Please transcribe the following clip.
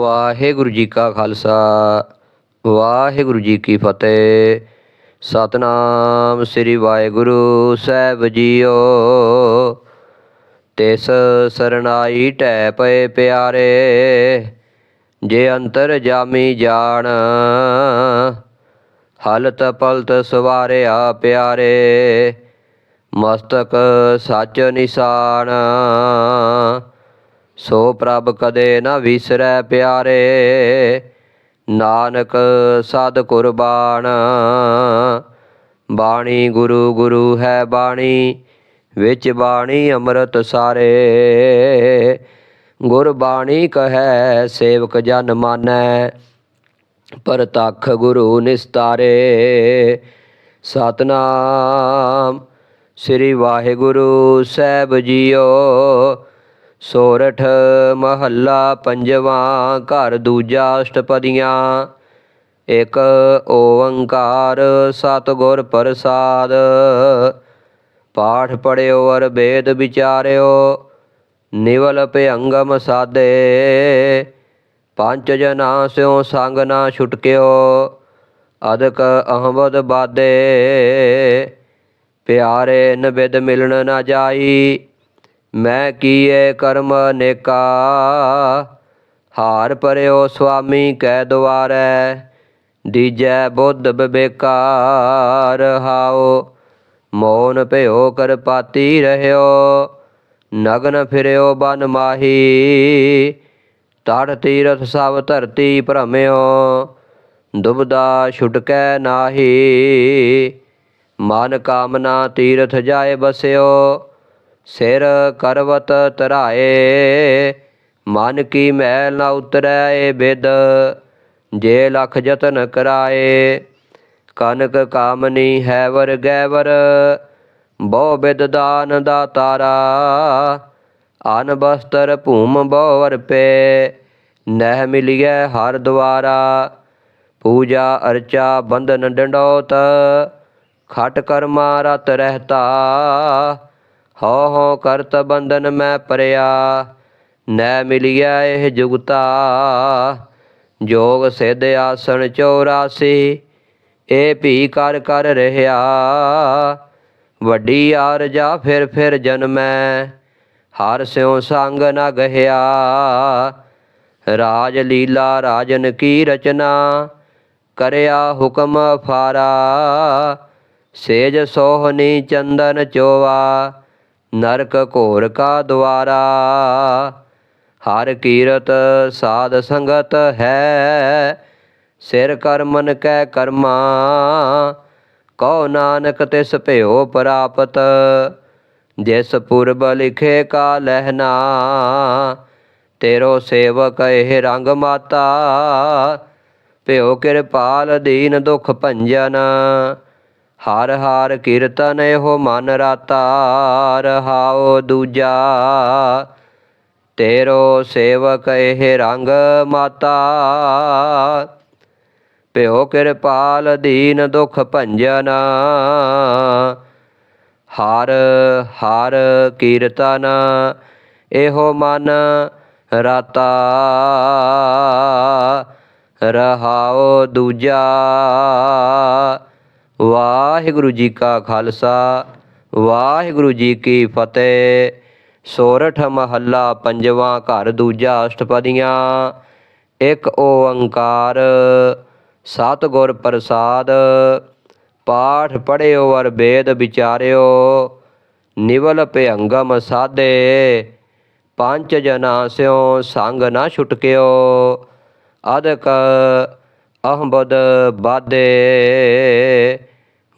ਵਾਹਿਗੁਰੂ ਜੀ ਕਾ ਖਾਲਸਾ, ਵਾਹਿਗੁਰੂ ਜੀ ਕੀ ਫਤਿਹ। ਸਤਨਾਮ ਸ੍ਰੀ ਵਾਹਿਗੁਰੂ ਸਾਹਿਬ ਜੀਓ। ਤਿਸ ਸਰਨਾਈ ਟੈ ਪਏ ਪਿਆਰੇ, ਜੇ ਅੰਤਰ ਜਾਮੀ ਜਾਣ। ਹਲਤ ਪਲਤ ਸਵਾਰਿਆ ਪਿਆਰੇ, ਮਸਤਕ ਸੱਚ ਨਿਸ਼ਾਨ। ਸੋ ਪ੍ਰਭ ਕਦੇ ਨਾ ਵਿਸਰੈ ਪਿਆਰੇ, ਨਾਨਕ ਸਦ ਕੁਰਬਾਨ। ਬਾਣੀ ਗੁਰੂ ਗੁਰੂ ਹੈ ਬਾਣੀ, ਵਿੱਚ ਬਾਣੀ ਅੰਮ੍ਰਿਤ ਸਾਰੇ। ਗੁਰਬਾਣੀ ਕਹੈ, ਸੇਵਕ ਜਨ ਮਾਨੈ ਪਰਤਖ ਗੁਰੂ ਨਿਸਤਾਰੇ। ਸਤਨਾਮ ਸ੍ਰੀ ਵਾਹਿਗੁਰੂ ਸਾਹਿਬ ਜੀਓ ਸੋਰਠ ਮਹੱਲਾ ਪੰਜਵਾਂ, ਘਰ ਦੂਜਾ ਅਸ਼ਟਪਦੀਆਂ। ਇੱਕ ਓੰਕਾਰ ਸਤਿਗੁਰ ਪ੍ਰਸਾਦ। ਪਾਠ ਪੜਿਓ ਅਰ ਵੇਦ ਵਿਚਾਰਿਓ, ਨਿਵਲ ਭਯੰਗਮ ਸਾਦੇ। ਪੰਜ ਜਨਾ ਸਿਓ ਸੰਗ ਨਾ ਛੁਟਕਿਓ, ਅਦਕ ਅਹਮਦ ਬਾਦੇ। ਪਿਆਰੇ ਨਬਿਦ ਮਿਲਣ ਨਾ ਜਾਈ ਮੈਂ ਕੀਏ ਕਰਮ ਨੇਕਾ? ਹਾਰ ਪਰਿਓ ਸੁਆਮੀ ਕੈ ਦੁਆਰੈ, ਦੀਜੈ ਬੁੱਧ ਬਿਬੇਕਾਰ ਹਾਓ ਮੋਨ ਭਇਓ ਕਰਪਾਤੀ ਰਹਿਓ, ਨਗਨ ਫਿਰਿਓ ਬਨ ਮਾਹੀ। ਤੜ ਤੀਰਥ ਸਭ ਧਰਤੀ ਭ੍ਰਮਿਓ, ਦੁਬਦਾ ਛੁਟਕੈ ਨਾਹੀ। ਮਨ ਕਾਮਨਾ ਤੀਰਥ ਜਾਏ ਬਸਿਓ ਸਿਰ ਕਰਵਤ ਤਰਾਏ ਮਨ ਕੀ ਮੈਲ ਨਾ ਉਤਰੈ ਏ ਬਿਦ, ਜੇ ਲਖ ਜਤਨ ਕਰਾਏ। ਕਨਕ ਕਾਮਨੀ ਹੈ ਵਰ ਗੈਵਰ, ਬਹੁ ਬਿਦ ਦਾਨ ਦਾ ਤਾਰਾ। ਅਨ ਬਸਤਰ ਭੂਮ ਬਹੁ ਪੇ ਨਹਿ ਮਿਲਿਐ ਹਰ ਦੁਆਰਾ। ਪੂਜਾ ਅਰਚਾ ਬੰਧਨ ਡੰਡੋਤ, ਖਟ ਕਰਮਾ ਰਤ ਰਹਤਾ। ਹਉ ਹਉ ਕਰਤ ਬੰਧਨ ਮੈਂ ਪਰਿਆ, ਨੈ ਮਿਲਿਆ ਇਹ ਜੁਗਤਾ। ਜੋਗ ਸਿਧ ਆਸਣ 84 ਇਹ ਭੀ ਕਰ ਕਰ ਰਹਿਆ। ਵੱਡੀ ਆਰਜਾ ਫਿਰ ਫਿਰ ਜਨਮੈ, ਹਰ ਸਿਉ ਸੰਗ ਨ ਗਹਿਆ। ਰਾਜ ਲੀਲਾ ਰਾਜਨ ਕੀ ਰਚਨਾ, ਕਰਿਆ ਹੁਕਮ ਫਾਰਾ ਸੇਜ ਸੋਹਨੀ ਚੰਦਨ ਚੋਵਾ ਨਰਕ ਘੋਰ ਕਾ ਦੁਆਰਾ। ਹਰ ਕੀਰਤ ਸਾਧ ਸੰਗਤ ਹੈ, ਸਿਰ ਕਰਮਨ ਕੈ ਕਰਮਾ। ਕਉ ਨਾਨਕ ਤਿਸ ਭਇਓ ਪ੍ਰਾਪਤ, ਜਿਸ ਪੁਰਬ ਲਿਖੇ ਕਾ ਲਹਿਨਾ ਤੇਰੋ ਸੇਵਕ ਇਹ ਰੰਗ ਮਾਤਾ ਭਇਓ ਕਿਰਪਾਲ ਦੀਨ ਦੁਖ ਭੰਜਨ। ਹਰ ਹਰ ਕੀਰਤਨ ਇਹੋ ਮਨ ਰਾਤਾ ਰਹਾਓ ਦੂਜਾ। ਤੇਰੋ ਸੇਵਕ ਇਹ ਰੰਗ ਮਾਤਾ। ਪਿਓ ਕਿਰਪਾਲ ਦੀਨ ਦੁਖ ਭੰਜਨ। ਹਰ ਹਰ ਕੀਰਤਨ ਇਹੋ ਮਨ ਰਾਤਾ। ਰਹਾਓ ਦੂਜਾ। ਵਾਹਿਗੁਰੂ ਜੀ ਕਾ ਖਾਲਸਾ, ਵਾਹਿਗੁਰੂ ਜੀ ਕੀ ਫਤਿਹ। ਸੋਰਠ ਮਹੱਲਾ ਪੰਜਵਾਂ ਘਰ ਦੂਜਾ ਅਸ਼ਟਪਦੀਆਂ, ਇੱਕ ਓੰਕਾਰ, ਸਤਿਗੁਰ ਪ੍ਰਸਾਦ। ਪਾਠ ਪੜਿਓ ਅਰ ਵੇਦ ਵਿਚਾਰਿਓ, ਨਿਵਲ ਭਯੰਗਮ ਸਾਦੇ ਪੰਜ ਜਨਾ ਸਿਓ ਸੰਗ ਨਾ ਛੁਟਕਿਓ, ਅਦਕ ਅਹਮਦ ਬਾਦੇ